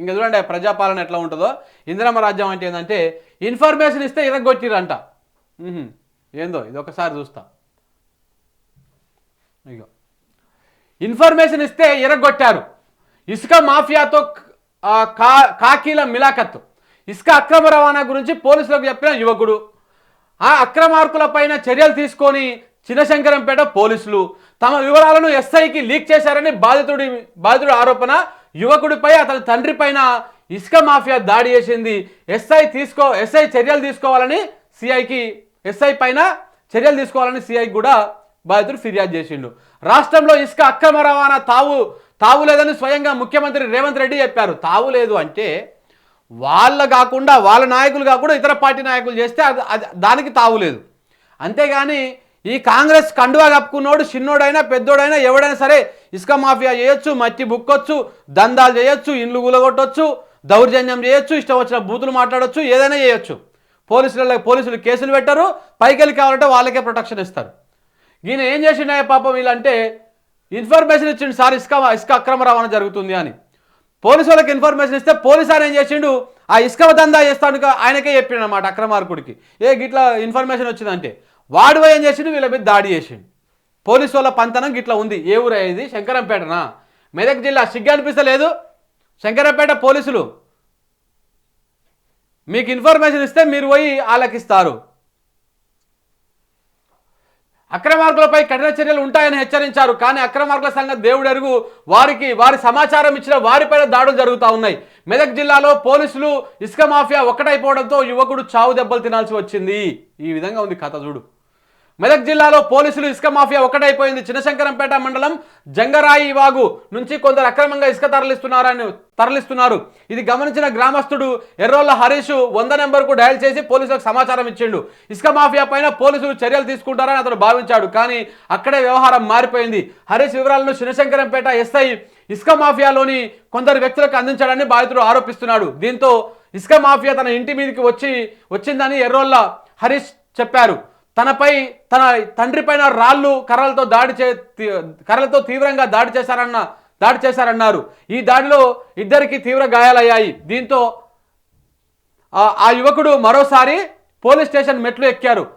ఇంకా చూడండి ప్రజాపాలన ఎట్లా ఉంటుందో. ఇందిరమ్మ రాజ్యం అంటే ఏంటంటే ఇన్ఫర్మేషన్ ఇస్తే ఇరగొట్టిరంట. ఏందో ఇది ఒకసారి చూస్తా. ఇగో. ఇన్ఫర్మేషన్ ఇస్తే ఇరగొట్టారు. ఇసుక మాఫియాతో కా కాకీల మిలాఖత్ ఇసుక అక్రమ రవాణా గురించి పోలీసులకు చెప్పిన యువకుడు. ఆ అక్రమార్కుల పైన చర్యలు తీసుకొని చిన్నశంకరంపేట పోలీసులు తమ వివరాలను ఎస్ఐకి లీక్ చేశారని బాధితుడి బాధితుడి ఆరోపణ యువకుడిపై అతని తండ్రి పైన ఇసుక మాఫియా దాడి చేసింది. ఎస్ఐ తీసుకో ఎస్ఐ చర్యలు తీసుకోవాలని సిఐకి ఎస్ఐ పైన చర్యలు తీసుకోవాలని సిఐకి కూడా బాధితుడు ఫిర్యాదు చేసిండు. రాష్ట్రంలో ఇసుక అక్రమ రవాణా తావు తావు లేదని స్వయంగా ముఖ్యమంత్రి రేవంత్ రెడ్డి చెప్పారు. తావు లేదు అంటే వాళ్ళ కాకుండా వాళ్ళ నాయకులు కాకుండా ఇతర పార్టీ నాయకులు చేస్తే అది అది దానికి తావు లేదు. అంతేగాని ఈ కాంగ్రెస్ కండువా కప్పుకున్నోడు చిన్నోడైనా పెద్దోడైనా ఎవడైనా సరే ఇసుక మాఫియా చేయొచ్చు మట్టి బుక్కొచ్చు దందాలు చేయొచ్చు ఇండ్లు గులగొట్టొచ్చు దౌర్జన్యం చేయొచ్చు ఇష్టం వచ్చిన బూతులు మాట్లాడొచ్చు ఏదైనా చేయొచ్చు. పోలీసుల పోలీసులు కేసులు పెట్టరు పైకెళ్ళి కావాలంటే వాళ్ళకే ప్రొటెక్షన్ ఇస్తారు. ఈయన ఏం చేసిండే పాపం వీళ్ళంటే ఇన్ఫర్మేషన్ ఇచ్చిండు సార్ ఇసుక ఇసుక అక్రమ రవాణా జరుగుతుంది అని. పోలీసు వాళ్ళకి ఇన్ఫర్మేషన్ ఇస్తే పోలీసు ఆయన ఏం చేసిండు ఆ ఇసుక దందా చేస్తాడు ఆయనకే చెప్పిండు అనమాట అక్రమార్కుడికి. ఏ గిట్లా ఇన్ఫర్మేషన్ వచ్చిందంటే. వాడు ఏం చేసిండు వీళ్ళ మీద దాడి చేసిండు. పోలీసు వాళ్ళ పంతనం గిట్లా ఉంది. ఏ ఊరే ఇది? శంకరంపేటనా? మెదక్ జిల్లా సిగ్గు అనిపిస్తలేదు? శంకరంపేట పోలీసులు. మీకు ఇన్ఫర్మేషన్ ఇస్తే మీరు పోయి ఆలకిస్తారు. అక్రమార్కులపై కఠిన చర్యలు ఉంటాయని హెచ్చరించారు. కానీ అక్రమార్కుల సంగతి దేవుడు అరుగు వారికి వారి సమాచారం ఇచ్చిన వారిపైన దాడులు జరుగుతూ ఉన్నాయి. మెదక్ జిల్లాలో పోలీసులు ఇసుక మాఫియా ఒక్కటైపోవడంతో యువకుడు చావు దెబ్బలు తినాల్సి వచ్చింది. ఈ విధంగా ఉంది కథ చూడు. మెదక్ జిల్లాలో పోలీసులు ఇసుక మాఫియా ఒకటైపోయింది చిన్నశంకరంపేట మండలం జంగరాయి వాగు నుంచి కొందరు అక్రమంగా ఇసుక తరలిస్తున్నారని తరలిస్తున్నారు. ఇది గమనించిన గ్రామస్తుడు ఎర్రోళ్ళ హరీష్ వంద నెంబర్కు డయల్ చేసి పోలీసులకు సమాచారం ఇచ్చిండు. ఇసుక మాఫియా పైన పోలీసులు చర్యలు తీసుకుంటారని అతను భావించాడు. కానీ అక్కడే వ్యవహారం మారిపోయింది. హరీష్ వివరాలను చిన్నశంకరంపేట ఎస్ఐ ఇసుక మాఫియాలోని కొందరు వ్యక్తులకు అందించాడని బాధితుడు ఆరోపిస్తున్నాడు. దీంతో ఇసుక మాఫియా తన ఇంటి మీదకి వచ్చి వచ్చిందని ఎర్రోళ్ళ హరీష్ చెప్పారు. తనపై తన తండ్రి పైన రాళ్ళు కర్రలతో దాడి చే కర్రలతో తీవ్రంగా దాడి చేశారన్న దాడి చేశారన్నారు. ఈ దాడిలో ఇద్దరికి తీవ్ర గాయాలయ్యాయి. దీంతో ఆ- యువకుడు మరోసారి పోలీస్ స్టేషన్ మెట్లు ఎక్కారు.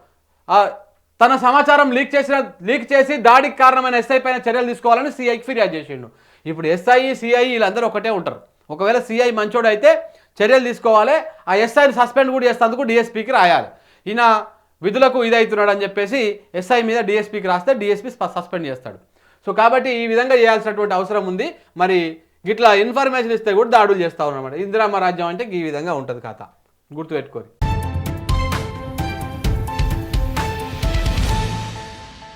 తన సమాచారం లీక్ చేసిన లీక్ చేసి దాడికి కారణమైన ఎస్ఐ పైన చర్యలు తీసుకోవాలని సిఐకి ఫిర్యాదు చేసిండు. ఇప్పుడు ఎస్ఐ సిఐ వీళ్ళందరూ ఒకటే ఉంటారు. ఒకవేళ సిఐ మంచోడు అయితే చర్యలు తీసుకోవాలి. ఆ ఎస్ఐని సస్పెండ్ కూడా చేసేందుకు డిఎస్పీకి రాయాలి. ఈయన విధులకు ఇదవుతున్నాడు అని చెప్పేసి ఎస్ఐ మీద డిఎస్పీకి రాస్తే డిఎస్పీ సస్పెండ్ చేస్తాడు. సో కాబట్టి ఈ విధంగా చేయాల్సినటువంటి అవసరం ఉంది. మరి గిట్లా ఇన్ఫర్మేషన్ ఇస్తే కూడా దాడులు చేస్తా అనమాట ఇందిరామ రాజ్యం అంటే ఈ విధంగా ఉంటుంది కథ గుర్తుపెట్టుకోరు.